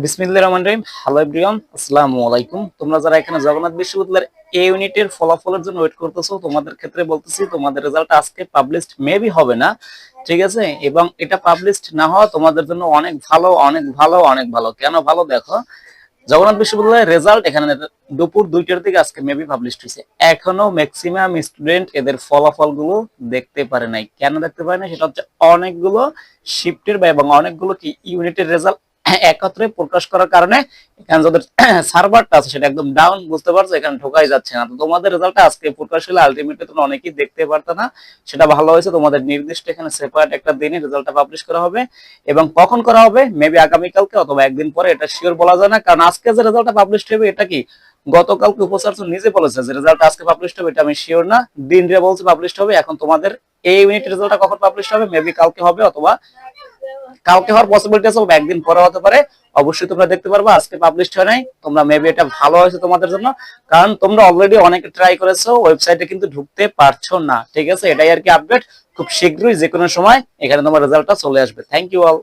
বিসমিল্লাহ রহমান রহিম। Hello everyone আসসালামু আলাইকুম। তোমরা যারা এখানে জগন্নাথ বিশ্ববিদ্যালয়ের এ ইউনিটের ফলাফলের জন্য ওয়েট করতেছো, তোমাদের ক্ষেত্রে বলতেছি, তোমাদের রেজাল্ট আজকে পাবলিশড মেবি হবে না। ঠিক আছে? এবং এটা পাবলিশড না হওয়া তোমাদের জন্য অনেক ভালো অনেক ভালো অনেক ভালো। কেন ভালো দেখো? জগন্নাথ বিশ্ববিদ্যালয়ের রেজাল্ট এখানে দুপুর দুইটার দিকে আজকে মেবি পাবলিশ হয়েছে। এখনও ম্যাক্সিমাম স্টুডেন্ট এদের ফলাফলগুলো দেখতে পারে নাই। কেন দেখতে পারে না সেটা হচ্ছে অনেকগুলো শিফটের বা এবং অনেকগুলো কি ইউনিটের রেজাল্ট একত্রে প্রকাশ করার কারণে এখানে যাদের সার্ভারটা আছে সেটা একদম ডাউন বুঝতে পারছ, এখানে ঢোকাই যাচ্ছে না। তো তোমাদের রেজাল্টটা আজকে প্রকাশ হলে আলটিমেটলি তোমরা অনেকেই দেখতে পারতো না, সেটা ভালো হয়েছে। তোমাদের নির্দিষ্ট এখানে সেপারেট একটা দিনে রেজাল্টটা পাবলিশ করা হবে। এবং কখন করা হবে? মেবি আগামীকালকে অথবা একদিন পরে, এটা শিওর বলা যায় না। কারণ আজকে যে রেজাল্টটা পাবলিশ হবে, এটা কি? গতকালকে উপাচার্য নিজে বলেছে যে রেজাল্ট আজকে পাবলিশ হবে, এটা আমি শিওর না। দিন রে বলছে পাবলিশ হবে। এখন তোমাদের এই ইউনিট রেজাল্টটা কখন পাবলিশ হবে? মেবি কালকে হবে অথবা কালকে হওয়ার পসিবিলিটি আছে একদিন পরে হতে পারে। অবশ্যই তোমরা দেখতে পারবে, আজকে পাবলিশ হয় নাই। তোমরা মেবি এটা ভালো হয়েছে তোমাদের জন্য। কারণ তোমরা অলরেডি অনেকে ট্রাই করেছ ওয়েবসাইটে কিন্তু ঢুকতে পারছ না। ঠিক আছে? এটাই আর কি আপডেট খুব শীঘ্রই যে কোনো সময় এখানে তোমার রেজাল্টটা চলে আসবে। Thank you all